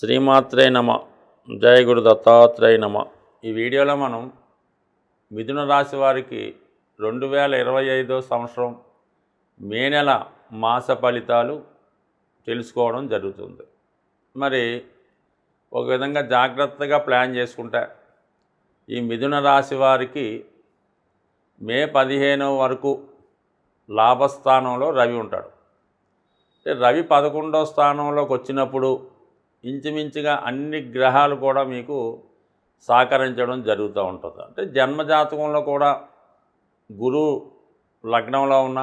శ్రీమాత్రే నమ జయ గురు దత్తాత్రేయ నమ. ఈ వీడియోలో మనం మిథున రాశి వారికి రెండు వేల ఇరవై ఐదో సంవత్సరం మే నెల మాస ఫలితాలు తెలుసుకోవడం జరుగుతుంది. మరి ఒక విధంగా జాగ్రత్తగా ప్లాన్ చేసుకుంటే ఈ మిథున రాశి వారికి మే పదిహేను వరకు లాభస్థానంలో రవి ఉంటాడు. రవి పదకొండో స్థానంలోకి వచ్చినప్పుడు ఇంచుమించుగా అన్ని గ్రహాలు కూడా మీకు సహకరించడం జరుగుతూ ఉంటుంది. అంటే జన్మజాతకంలో కూడా గురువు లగ్నంలో ఉన్న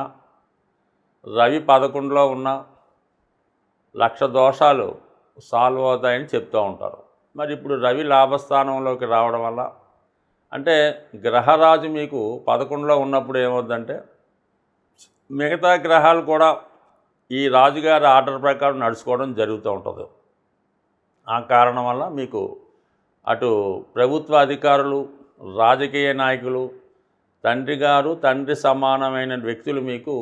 రవి పదకొండులో ఉన్న లక్ష దోషాలు సాల్వ్ అవుతాయని చెప్తూ ఉంటారు. మరి ఇప్పుడు రవి లాభస్థానంలోకి రావడం వల్ల అంటే గ్రహరాజు మీకు పదకొండులో ఉన్నప్పుడు ఏమవుద్దంటే మిగతా గ్రహాలు కూడా ఈ రాజుగారి ఆర్డర్ ప్రకారం నడుచుకోవడం జరుగుతూ ఉంటుంది. ఆ కారణం వల్ల మీకు అటు ప్రభుత్వ అధికారులు రాజకీయ నాయకులు తండ్రి గారు తండ్రి సమానమైన వ్యక్తులు మీకు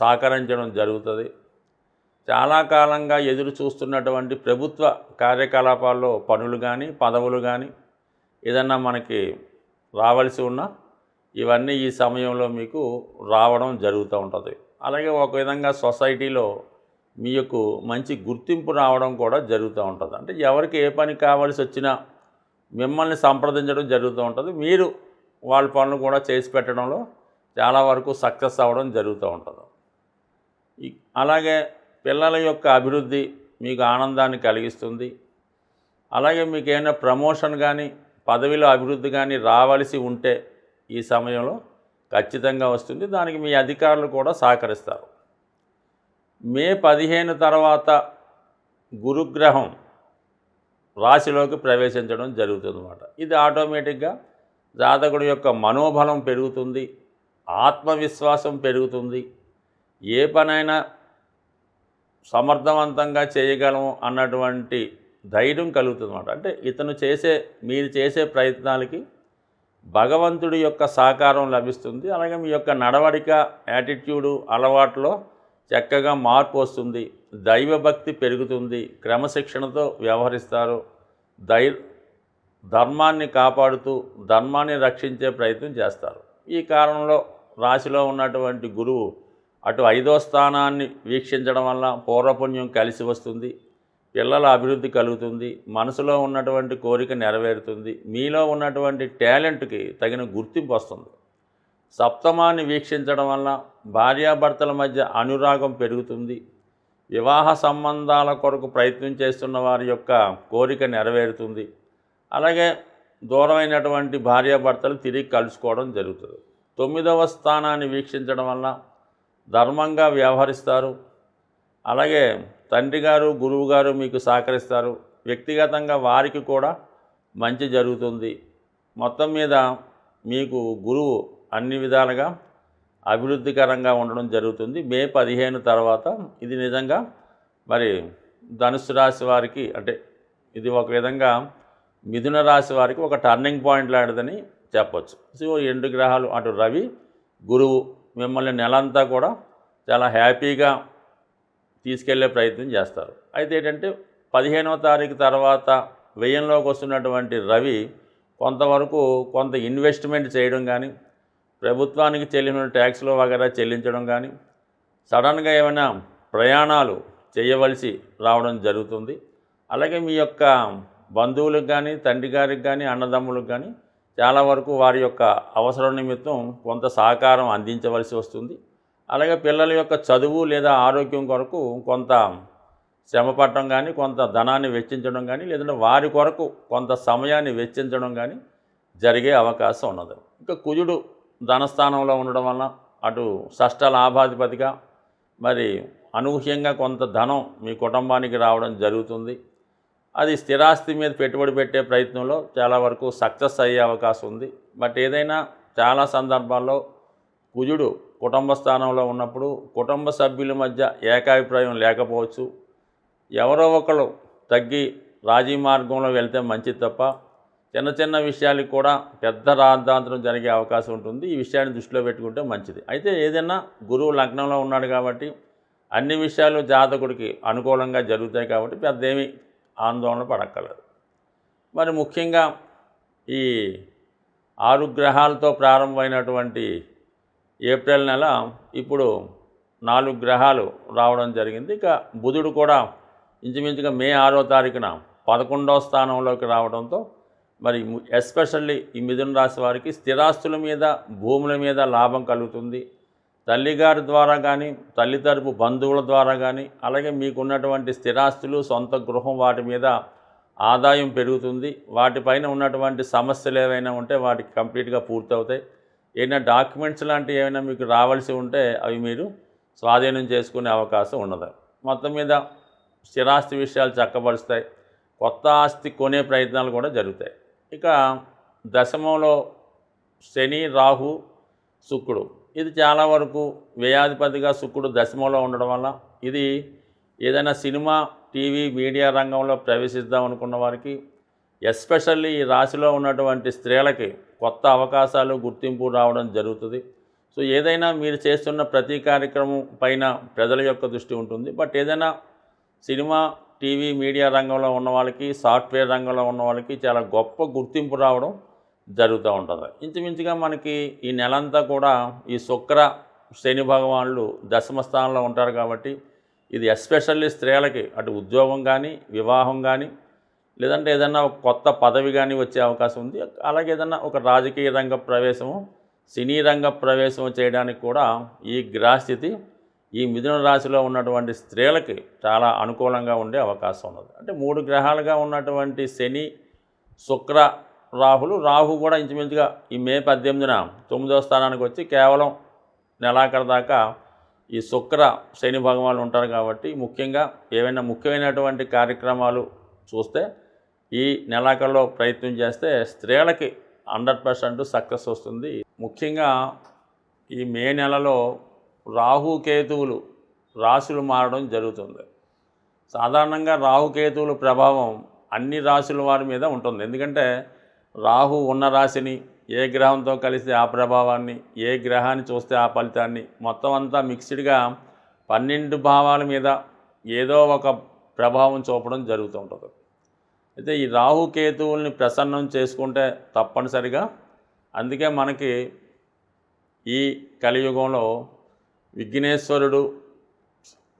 సహకరించడం జరుగుతుంది. చాలా కాలంగా ఎదురు చూస్తున్నటువంటి ప్రభుత్వ కార్యకలాపాల్లో పనులు కానీ పదవులు కానీ ఏదన్నా మనకి రావాల్సి ఉన్నా ఇవన్నీ ఈ సమయంలో మీకు రావడం జరుగుతూ ఉంటుంది. అలాగే ఒక విధంగా సొసైటీలో మీకు మంచి గుర్తింపు రావడం కూడా జరుగుతూ ఉంటుంది. అంటే ఎవరికి ఏ పని కావాల్సి వచ్చినా మిమ్మల్ని సంప్రదించడం జరుగుతూ ఉంటుంది. మీరు వాళ్ళ పనులు కూడా చేసి పెట్టడంలో చాలా వరకు సక్సెస్ అవ్వడం జరుగుతూ ఉంటుంది. అలాగే పిల్లల యొక్క అభివృద్ధి మీకు ఆనందాన్ని కలిగిస్తుంది. అలాగే మీకు ఏమైనా ప్రమోషన్ కానీ పదవిలో అభివృద్ధి కానీ రావాల్సి ఉంటే ఈ సమయంలో ఖచ్చితంగా వస్తుంది. దానికి మీ అధికారులు కూడా సహకరిస్తారు. మే పదిహేను తర్వాత గురుగ్రహం రాశిలోకి ప్రవేశించడం జరుగుతుందన్నమాట. ఇది ఆటోమేటిక్గా జాతకుడి యొక్క మనోబలం పెరుగుతుంది ఆత్మవిశ్వాసం పెరుగుతుంది. ఏ పనైనా సమర్థవంతంగా చేయగలము అన్నటువంటి ధైర్యం కలుగుతుందన్నమాట. అంటే ఇతను చేసే మీరు చేసే ప్రయత్నాలకి భగవంతుడి యొక్క సహకారం లభిస్తుంది. అలాగే మీ యొక్క నడవడిక యాటిట్యూడు అలవాట్లో చక్కగా మార్పు వస్తుంది దైవభక్తి పెరుగుతుంది క్రమశిక్షణతో వ్యవహరిస్తారు దై ధర్మాన్ని కాపాడుతూ ధర్మాన్ని రక్షించే ప్రయత్నం చేస్తారు. ఈ కారణంలో రాశిలో ఉన్నటువంటి గురువు అటు ఐదో స్థానాన్ని వీక్షించడం వల్ల పూర్వపుణ్యం కలిసి వస్తుంది పిల్లల అభివృద్ధి కలుగుతుంది మనసులో ఉన్నటువంటి కోరిక నెరవేరుతుంది మీలో ఉన్నటువంటి టాలెంట్కి తగిన గుర్తింపు వస్తుంది. సప్తమాన్ని వీక్షించడం వల్ల భార్యాభర్తల మధ్య అనురాగం పెరుగుతుంది. వివాహ సంబంధాల కొరకు ప్రయత్నం చేస్తున్న వారి యొక్క కోరిక నెరవేరుతుంది. అలాగే దూరమైనటువంటి భార్యాభర్తలు తిరిగి కలుసుకోవడం జరుగుతుంది. తొమ్మిదవ స్థానాన్ని వీక్షించడం వల్ల ధర్మంగా వ్యవహరిస్తారు. అలాగే తండ్రి గారు గురువు గారు మీకు సహకరిస్తారు. వ్యక్తిగతంగా వారికి కూడా మంచి జరుగుతుంది. మొత్తం మీద మీకు గురువు అన్ని విధాలుగా అభివృద్ధికరంగా ఉండడం జరుగుతుంది. మే పదిహేను తర్వాత ఇది నిజంగా మరి ధనుసు రాశి వారికి అంటే ఇది ఒక విధంగా మిథున రాశి వారికి ఒక టర్నింగ్ పాయింట్ లాంటిదని చెప్పచ్చు. సో ఎండు రెండు గ్రహాలు అటు రవి గురువు మిమ్మల్ని నెలంతా కూడా చాలా హ్యాపీగా తీసుకెళ్ళే ప్రయత్నం చేస్తారు. అయితే ఏంటంటే పదిహేనవ తారీఖు తర్వాత వ్యయంలోకి వస్తున్నటువంటి రవి కొంతవరకు కొంత ఇన్వెస్ట్మెంట్ చేయడం కానీ ప్రభుత్వానికి చెల్లిన ట్యాక్స్లో వగేరా చెల్లించడం కానీ సడన్గా ఏమైనా ప్రయాణాలు చేయవలసి రావడం జరుగుతుంది. అలాగే మీ యొక్క బంధువులకు కానీ తండ్రి గారికి కానీ అన్నదమ్ములకు కానీ చాలా వరకు వారి యొక్క అవసరం నిమిత్తం కొంత సహకారం అందించవలసి వస్తుంది. అలాగే పిల్లల యొక్క చదువు లేదా ఆరోగ్యం కొరకు కొంత శ్రమ పడటం కానీ కొంత ధనాన్ని వెచ్చించడం కానీ లేదంటే వారి కొరకు కొంత సమయాన్ని వెచ్చించడం కానీ జరిగే అవకాశం ఉన్నది. ఇంకా కుజుడు ధనస్థానంలో ఉండడం వల్ల అటు షష్ట లాభాధిపతిగా మరి అనూహ్యంగా కొంత ధనం మీ కుటుంబానికి రావడం జరుగుతుంది. అది స్థిరాస్తి మీద పెట్టుబడి పెట్టే ప్రయత్నంలో చాలా వరకు సక్సెస్ అయ్యే అవకాశం ఉంది. బట్ ఏదైనా చాలా సందర్భాల్లో కుజుడు కుటుంబ స్థానంలో ఉన్నప్పుడు కుటుంబ సభ్యుల మధ్య ఏకాభిప్రాయం లేకపోవచ్చు. ఎవరో ఒకరు తగ్గి రాజీ మార్గంలో వెళ్తే మంచిది తప్ప చిన్న చిన్న విషయాలకు కూడా పెద్ద రాద్ధాంతరం జరిగే అవకాశం ఉంటుంది. ఈ విషయాన్ని దృష్టిలో పెట్టుకుంటే మంచిది. అయితే ఏదైనా గురువు లగ్నంలో ఉన్నాడు కాబట్టి అన్ని విషయాలు జాతకుడికి అనుకూలంగా జరుగుతాయి కాబట్టి పెద్ద ఏమీ ఆందోళన పడక్కర్లేదు. మరి ముఖ్యంగా ఈ ఆరు గ్రహాలతో ప్రారంభమైనటువంటి ఏప్రిల్ నెల ఇప్పుడు నాలుగు గ్రహాలు రావడం జరిగింది. ఇక బుధుడు కూడా ఇంచుమించుగా మే ఆరో తారీఖున పదకొండవ స్థానంలోకి రావడంతో మరి ఎస్పెషల్లీ ఈ మిథున రాశి వారికి స్థిరాస్తుల మీద భూముల మీద లాభం కలుగుతుంది. తల్లిగారి ద్వారా కానీ తల్లి తరపు బంధువుల ద్వారా కానీ అలాగే మీకున్నటువంటి స్థిరాస్తులు సొంత గృహం వాటి మీద ఆదాయం పెరుగుతుంది. వాటిపైన ఉన్నటువంటి సమస్యలు ఏవైనా ఉంటే వాటికి కంప్లీట్గా పూర్తవుతాయి. ఏదైనా డాక్యుమెంట్స్ లాంటివి ఏమైనా మీకు రావాల్సి ఉంటే అవి మీరు స్వాధీనం చేసుకునే అవకాశం ఉన్నది. మొత్తం మీద స్థిరాస్తి విషయాలు చక్కబరుస్తాయి. కొత్త ఆస్తి కొనే ప్రయత్నాలు కూడా జరుగుతాయి. ఇక దశమంలో శని రాహు శుక్రుడు. ఇది చాలా వరకు వ్యయాధిపతిగా శుక్రుడు దశమంలో ఉండడం వల్ల ఇది ఏదైనా సినిమా టీవీ మీడియా రంగంలో ప్రవేశిద్దాం అనుకున్న వారికి ఎస్పెషల్లీ ఈ రాశిలో ఉన్నటువంటి స్త్రీలకి కొత్త అవకాశాలు గుర్తింపు రావడం జరుగుతుంది. సో ఏదైనా మీరు చేస్తున్న ప్రతి కార్యక్రమం పైన ప్రజల యొక్క దృష్టి ఉంటుంది. బట్ ఏదైనా సినిమా టీవీ మీడియా రంగంలో ఉన్న వాళ్ళకి సాఫ్ట్వేర్ రంగంలో ఉన్న వాళ్ళకి చాలా గొప్ప గుర్తింపు రావడం జరుగుతూ ఉంటుంది. ఇంచుమించుగా మనకి ఈ నెలంతా కూడా ఈ శుక్ర శని భగవానులు దశమ స్థానంలో ఉంటారు కాబట్టి ఇది ఎస్పెషల్లీ స్త్రీలకి అటు ఉద్యోగం కానీ వివాహం కానీ లేదంటే ఏదన్నా కొత్త పదవి కానీ వచ్చే అవకాశం ఉంది. అలాగే ఏదన్నా ఒక రాజకీయ రంగ ప్రవేశము సినీ రంగ ప్రవేశం చేయడానికి కూడా ఈ గ్రహస్థితి ఈ మిథున రాశిలో ఉన్నటువంటి స్త్రీలకి చాలా అనుకూలంగా ఉండే అవకాశం ఉన్నది. అంటే మూడు గ్రహాలుగా ఉన్నటువంటి శని శుక్ర రాహులు రాహు కూడా ఇంచుమించుగా ఈ మే పద్దెనిమిదిన తొమ్మిదవ స్థానానికి వచ్చి కేవలం నెలాఖరు దాకా ఈ శుక్ర శని భగవాన్లు ఉంటారు కాబట్టి ముఖ్యంగా ఏవైనా ముఖ్యమైనటువంటి కార్యక్రమాలు చూస్తే ఈ నెలాఖరులో ప్రయత్నం చేస్తే స్త్రీలకి హండ్రెడ్ పర్సెంట్ సక్సెస్ వస్తుంది. ముఖ్యంగా ఈ మే నెలలో రాహుకేతువులు రాశులు మారడం జరుగుతుంది. సాధారణంగా రాహుకేతువుల ప్రభావం అన్ని రాశుల వారి మీద ఉంటుంది. ఎందుకంటే రాహు ఉన్న రాశిని ఏ గ్రహంతో కలిస్తే ఆ ప్రభావాన్ని ఏ గ్రహాన్ని చూస్తే ఆ ఫలితాన్ని మొత్తం అంతా మిక్స్డ్గా పన్నెండు భావాల మీద ఏదో ఒక ప్రభావం చూపడం జరుగుతూ ఉంటుంది. అయితే ఈ రాహుకేతువుల్ని ప్రసన్నం చేసుకుంటే తప్పనిసరిగా అందుకే మనకి ఈ కలియుగంలో విఘ్నేశ్వరుడు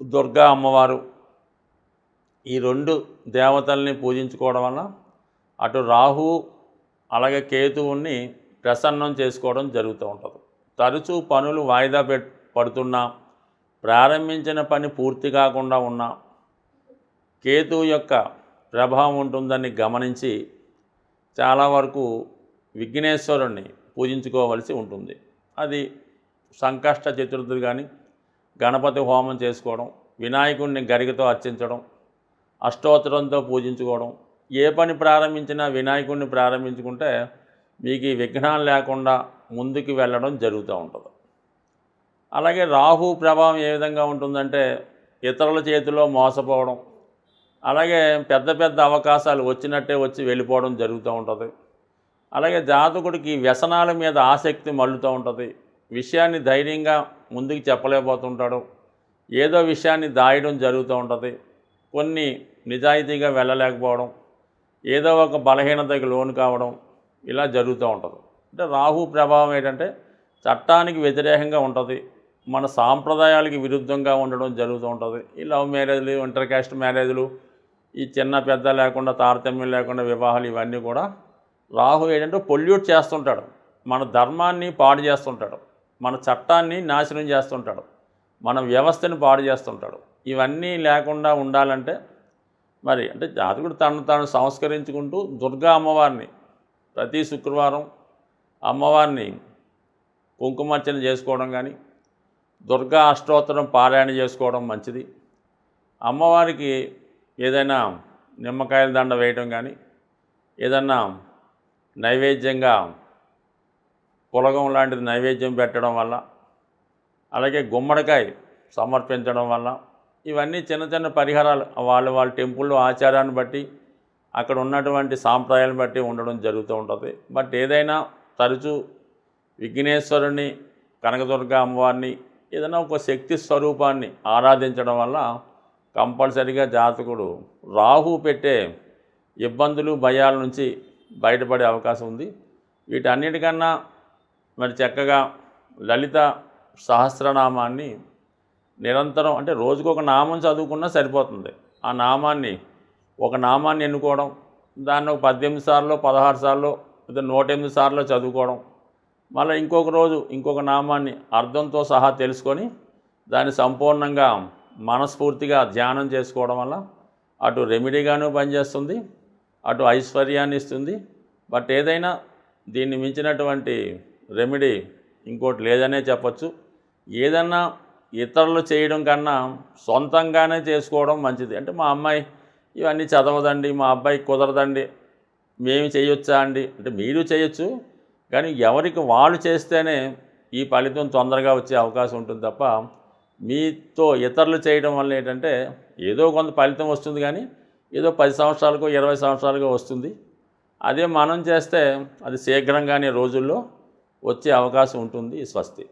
దుర్గా అమ్మవారు ఈ రెండు దేవతల్ని పూజించుకోవడం వల్ల అటు రాహు అలాగే కేతువుని ప్రసన్నం చేసుకోవడం జరుగుతూ ఉంటుంది. తరచూ పనులు వాయిదా పెట్ పడుతున్నా ప్రారంభించిన పని పూర్తి కాకుండా ఉన్నా కేతువు యొక్క ప్రభావం ఉంటుందని గమనించి చాలా వరకు విఘ్నేశ్వరుణ్ణి పూజించుకోవలసి ఉంటుంది. అది సంకష్ట చతుర్థులు కానీ గణపతి హోమం చేసుకోవడం వినాయకుడిని గరికతో అర్చించడం అష్టోత్తరంతో పూజించుకోవడం ఏ పని ప్రారంభించినా వినాయకుడిని ప్రారంభించుకుంటే మీకు ఈ విఘ్నాలు లేకుండా ముందుకు వెళ్ళడం జరుగుతూ ఉంటుంది. అలాగే రాహు ప్రభావం ఏ విధంగా ఉంటుందంటే ఇతరుల చేతిలో మోసపోవడం అలాగే పెద్ద పెద్ద అవకాశాలు వచ్చినట్టే వచ్చి వెళ్ళిపోవడం జరుగుతూ ఉంటుంది. అలాగే జాతకుడికి వ్యసనాల మీద ఆసక్తి మళ్ళుతూ ఉంటుంది. విషయాన్ని ధైర్యంగా ముందుకు చెప్పలేకపోతుంటాడు. ఏదో విషయాన్ని దాయడం జరుగుతూ ఉంటుంది. కొన్ని నిజాయితీగా వెళ్ళలేకపోవడం ఏదో ఒక బలహీనతకి లోను కావడం ఇలా జరుగుతూ ఉంటుంది. అంటే రాహు ప్రభావం ఏంటంటే చట్టానికి వ్యతిరేకంగా ఉంటుంది. మన సాంప్రదాయాలకి విరుద్ధంగా ఉండడం జరుగుతూ ఉంటుంది. ఈ లవ్ మ్యారేజ్లు ఇంటర్ క్యాస్ట్ మ్యారేజ్లు ఈ చిన్న పెద్ద లేకుండా తారతమ్యం లేకుండా వివాహాలు ఇవన్నీ కూడా రాహు ఏంటంటే పొల్యూట్ చేస్తుంటాడు. మన ధర్మాన్ని పాడు చేస్తుంటాడు. మన చట్టాన్ని నాశనం చేస్తుంటాడు. మన వ్యవస్థను పాడు చేస్తుంటాడు. ఇవన్నీ లేకుండా ఉండాలంటే మరి అంటే జాతకుడు తను తాను సంస్కరించుకుంటూ దుర్గా అమ్మవారిని ప్రతి శుక్రవారం అమ్మవారిని కుంకుమార్చన చేసుకోవడం కానీ దుర్గా అష్టోత్తరం పారాయణ చేసుకోవడం మంచిది. అమ్మవారికి ఏదైనా నిమ్మకాయల దండ వేయడం కానీ ఏదన్నా నైవేద్యంగా పులగం లాంటిది నైవేద్యం పెట్టడం వల్ల అలాగే గుమ్మడికాయ సమర్పించడం వల్ల ఇవన్నీ చిన్న చిన్న పరిహారాలు. వాళ్ళ వాళ్ళ టెంపుల్లో ఆచారాన్ని బట్టి అక్కడ ఉన్నటువంటి సాంప్రదాయాలను బట్టి ఉండడం జరుగుతూ ఉంటుంది. బట్ ఏదైనా తరచూ విఘ్నేశ్వరుని కనకదుర్గ అమ్మవారిని ఏదైనా ఒక శక్తి స్వరూపాన్ని ఆరాధించడం వల్ల కంపల్సరిగా జాతకుడు రాహు పెట్టే ఇబ్బందులు భయాల నుంచి బయటపడే అవకాశం ఉంది. వీటన్నిటికన్నా మరి చక్కగా లలిత సహస్రనామాన్ని నిరంతరం అంటే రోజుకు ఒక నామం చదువుకున్నా సరిపోతుంది. ఆ నామాన్ని ఒక నామాన్ని ఎన్నుకోవడం దాన్ని ఒక పద్దెనిమిది సార్లు పదహారు సార్లు లేదా నూట ఎనిమిది సార్లు చదువుకోవడం మళ్ళీ ఇంకొక రోజు ఇంకొక నామాన్ని అర్థంతో సహా తెలుసుకొని దాన్ని సంపూర్ణంగా మనస్ఫూర్తిగా ధ్యానం చేసుకోవడం వల్ల అటు రెమెడీగాను పనిచేస్తుంది అటు ఐశ్వర్యాన్ని ఇస్తుంది బట్ ఏదైనా దీన్ని మించినటువంటి రెమెడీ ఇంకోటి లేదనే చెప్పచ్చు. ఏదన్నా ఇతరులు చేయడం కన్నా సొంతంగానే చేసుకోవడం మంచిది. అంటే మా అమ్మాయి ఇవన్నీ చదవదండి మా అబ్బాయి కుదరదండి మేము చేయొచ్చా అండి? అంటే మీరు చేయొచ్చు కానీ ఎవరికి వాళ్ళు చేస్తేనే ఈ ఫలితం తొందరగా వచ్చే అవకాశం ఉంటుంది తప్ప మీతో ఇతరులు చేయడం వల్ల ఏంటంటే ఏదో కొంత ఫలితం వస్తుంది కానీ ఏదో పది సంవత్సరాలకో ఇరవై సంవత్సరాలకో వస్తుంది. అదే మనం చేస్తే అది శీఘ్రంగానే రోజుల్లో వచ్చే అవకాశం ఉంటుంది స్వస్తి.